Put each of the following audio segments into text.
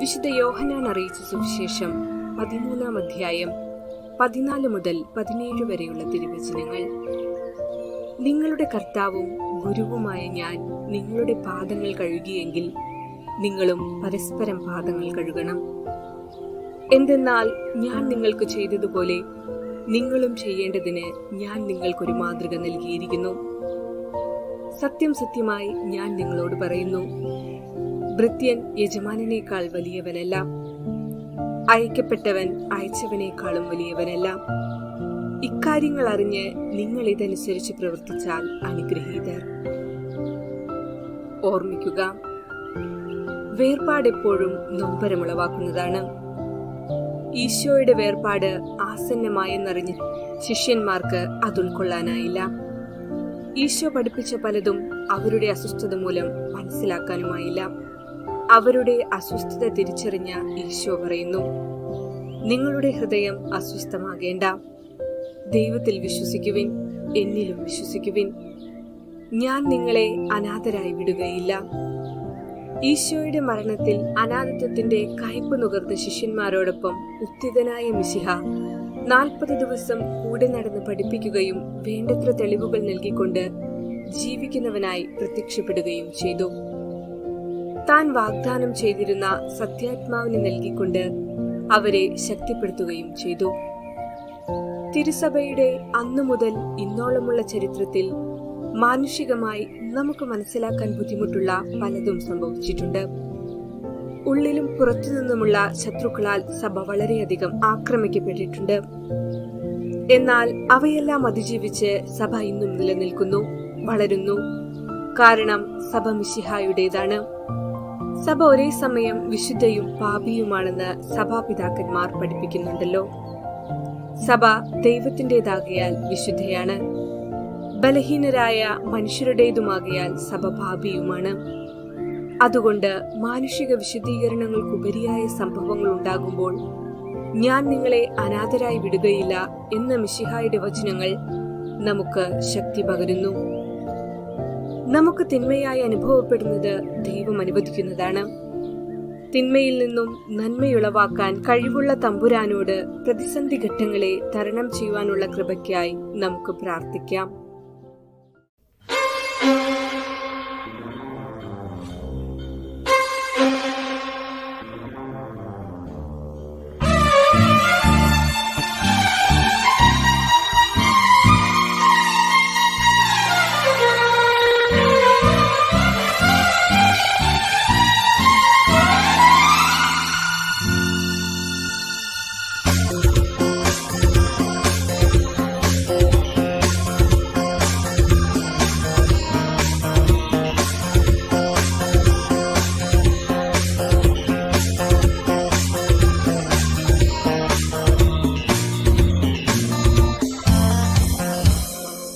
വിശുദ്ധ യോഹനാൻ അറിയിച്ച സുവിശേഷം പതിമൂന്നാം അധ്യായം പതിനാല് മുതൽ പതിനേഴ് വരെയുള്ള തിരുവചനങ്ങൾ. നിങ്ങളുടെ കർത്താവും ഗുരുവുമായ ഞാൻ നിങ്ങളുടെ പാദങ്ങൾ കഴുകിയെങ്കിൽ നിങ്ങളും പരസ്പരം പാദങ്ങൾ കഴുകണം. എന്തെന്നാൽ ഞാൻ നിങ്ങൾക്ക് ചെയ്തതുപോലെ നിങ്ങളും ചെയ്യേണ്ടതിന് ഞാൻ നിങ്ങൾക്കൊരു മാതൃക നൽകിയിരിക്കുന്നു. സത്യം സത്യമായി ഞാൻ നിങ്ങളോട് പറയുന്നു. ഭൃത്യൻ യജമാനേക്കാൾ വലിയവനല്ല. അയക്കപ്പെട്ടവൻ അയച്ചവനേക്കാളും വലിയവനല്ല. ഇക്കാര്യങ്ങൾ അറിഞ്ഞ് നിങ്ങൾ ഇതനുസരിച്ച് പ്രവർത്തിച്ചാൽ അനുഗ്രഹീതർ. ഓർമ്മിക്കുക വേർപാട് എപ്പോഴും നൊമ്പരമുളവാക്കുന്നതാണ്. ഈശോയുടെ വേർപാട് ആസന്നമായെന്നറിഞ്ഞ് ശിഷ്യന്മാർക്ക് അത് ഉൾക്കൊള്ളാനായില്ല ഈശോ പഠിപ്പിച്ച പലതും അവരുടെ അസ്വസ്ഥത മൂലം മനസ്സിലാക്കാനുമായില്ല. അവരുടെ അസ്വസ്ഥത തിരിച്ചറിഞ്ഞ ഈശോ പറയുന്നു നിങ്ങളുടെ ഹൃദയം അസ്വസ്ഥമാകേണ്ട. ദൈവത്തിൽ വിശ്വസിക്കുവിൻ എന്നിലും വിശ്വസിക്കുവിൻ. ഞാൻ നിങ്ങളെ അനാഥരായി വിടുകയില്ല. ഈശോയുടെ മരണത്തിൽ അനാഥത്വത്തിന്റെ കയ്പ് നുകർന്ന ശിഷ്യന്മാരോടൊപ്പം ഉത്തിതനായ മിശിഹ നാൽപ്പത് ദിവസം കൂടെ നടന്ന് പഠിപ്പിക്കുകയും വേണ്ടത്ര തെളിവുകൾ നൽകിക്കൊണ്ട് ജീവിക്കുന്നവനായി പ്രത്യക്ഷപ്പെടുകയും ചെയ്തു. താൻ വാഗ്ദാനം ചെയ്തിരുന്ന സത്യാത്മാവിനെ നൽകിക്കൊണ്ട് അവരെ ശക്തിപ്പെടുത്തുകയും ചെയ്തു. തിരുസഭയുടെ അന്നു മുതൽ ഇന്നോളമുള്ള ചരിത്രത്തിൽ മാനുഷികമായി നമുക്ക് മനസ്സിലാക്കാൻ ബുദ്ധിമുട്ടുള്ള പലതും സംഭവിച്ചിട്ടുണ്ട്. ഉള്ളിലും പുറത്തുനിന്നുമുള്ള ശത്രുക്കളാൽ സഭ വളരെയധികം ആക്രമിക്കപ്പെട്ടിട്ടുണ്ട്. എന്നാൽ അവയെല്ലാം അതിജീവിച്ച് സഭ ഇന്നും നിലനിൽക്കുന്നു വളരുന്നു. കാരണം സഭ മിശിഹായുടേതാണ്. സഭ ഒരേ സമയം വിശുദ്ധയും പാപിയുമാണെന്ന് സഭാപിതാക്കന്മാർ പഠിപ്പിക്കുന്നുണ്ടല്ലോ. സഭ ദൈവത്തിന്റെതാകയാൽ വിശുദ്ധയാണ്. ബലഹീനരായ മനുഷ്യരുടേതുമാകയാൽ സഭ പാപിയുമാണ്. അതുകൊണ്ട് മാനുഷിക വിശദീകരണങ്ങൾക്കുപരിയായ സംഭവങ്ങൾ ഉണ്ടാകുമ്പോൾ ഞാൻ നിങ്ങളെ അനാഥരായി വിടുകയില്ല എന്ന മിശിഹായുടെ വചനങ്ങൾ നമുക്ക് ശക്തി പകരുന്നു. നമുക്ക് തിന്മയായി അനുഭവപ്പെടുന്നത് ദൈവം അനുവദിക്കുന്നതാണ്. തിന്മയിൽ നിന്നും നന്മയുളവാക്കാൻ കഴിവുള്ള തമ്പുരാനോട് പ്രതിസന്ധി ഘട്ടങ്ങളെ തരണം ചെയ്യുവാനുള്ള കൃപയ്ക്കായി നമുക്ക് പ്രാർത്ഥിക്കാം.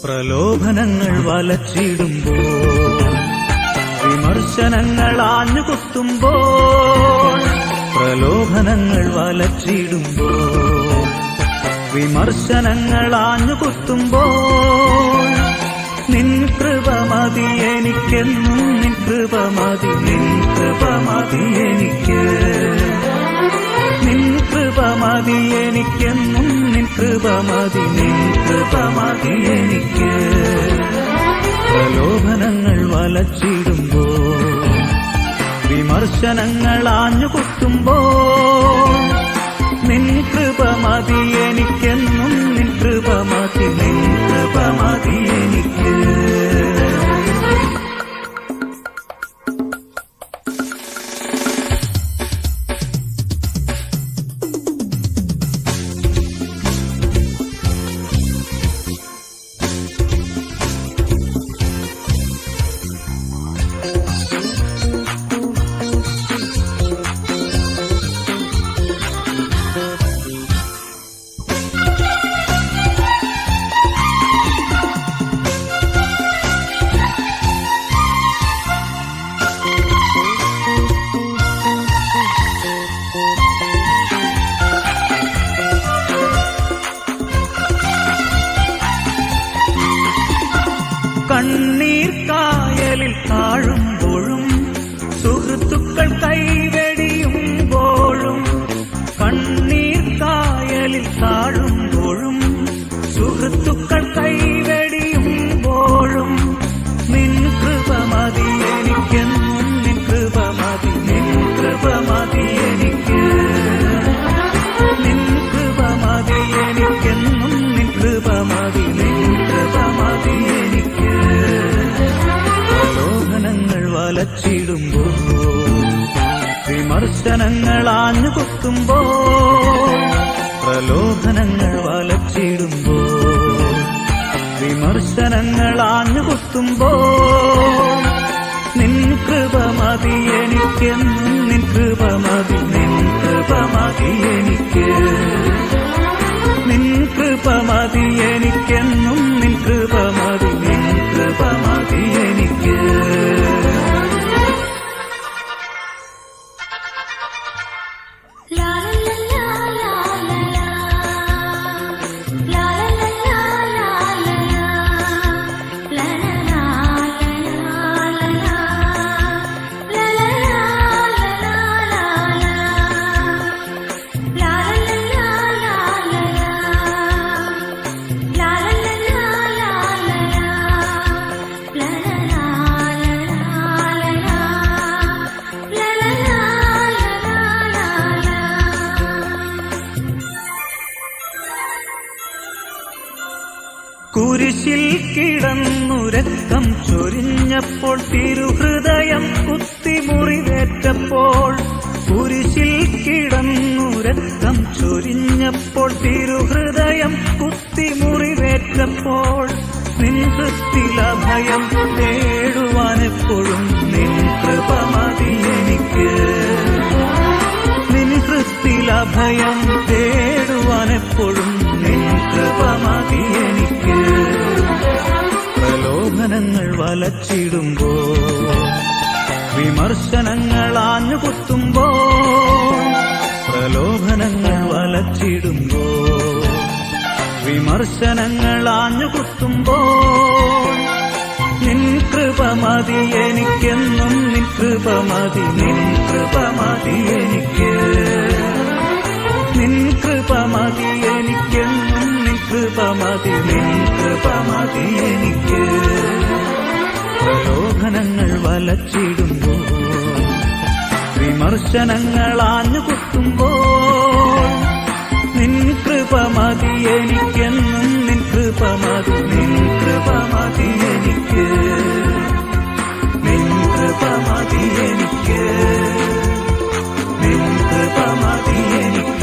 പ്രലോഭനങ്ങൾ വലച്ചിടുമ്പോൾ വിമർശനങ്ങൾ ആഞ്ഞുകുത്തുമ്പോൾ പ്രലോഭനങ്ങൾ വലച്ചിടുമ്പോൾ വിമർശനങ്ങൾ ആഞ്ഞുകുത്തുമ്പോൾ നിൻ കൃപ മതി എനിക്കെന്നും നിൻ കൃപ മതി നിൻ കൃപ മതി എനിക്ക്. നിൻ കൃപ മതി എനിക്കെന്നും നിൻ കൃപ മതി നിൻ എനിക്ക് പ്രലോഭനങ്ങൾ വലച്ചിടുമ്പോ വിമർശനങ്ങൾ ആഞ്ഞുകുത്തുമ്പോ നിൻ കൃപ മതി എനിക്കെന്നും கண்ணீர் காயலில் காழும் വിമർശനങ്ങൾ ആഞ്ഞു കുത്തുമ്പോ പ്രലോഭനങ്ങൾ വലച്ചിടുമ്പോ വിമർശനങ്ങൾ ആഞ്ഞു കുത്തുമ്പോ നിൻ കൃപ മതി എനിക്കെന്നും നിൻ കൃപ മതി നിൻ കൃപ മതി എനിക്ക്. നിൻ കൃപ മതി എനിക്കെന്നും നിൻ കൃപ മതി തന്നുരക്കം ചൊരിഞ്ഞപ്പോൾ തിരുഹൃദയം കുത്തിമുറിവേറ്റപ്പോൾ കുരിശിൽ കിടന്നുരക്കം ചൊരിഞ്ഞപ്പോൾ തിരുഹൃദയം കുത്തിമുറിവേറ്റപ്പോൾ നിൻ സൃഷ്ടില ഭയം തേടുവാനെപ്പോഴും വിമർശനങ്ങൾ കുത്തുമ്പോൾ പ്രലോഭനങ്ങൾ വലച്ചിടുമ്പോൾ വിമർശനങ്ങൾ കുത്തുമ്പോൾ നിൻ കൃപമതി എനിക്കെന്നും നിൻ കൃപമതി നിൻ കൃപമതി എനിക്ക്. നിൻ കൃപമതി എനിക്കെന്നും നിൻ കൃപമതി നിൻ കൃപമതി എനിക്ക്. പ്രലോഭനങ്ങൾ വലച്ചിടുമ്പോൾ വിമർശനങ്ങൾ ആഞ്ഞു കുത്തുമ്പോൾ നിൻ കൃപ മതി എനിക്കെന്നും നിൻ കൃപ മതി നിൻ കൃപ മതി എനിക്ക്. നിൻ കൃപ മതി എനിക്ക്. നിൻ കൃപ മതി എനിക്ക്.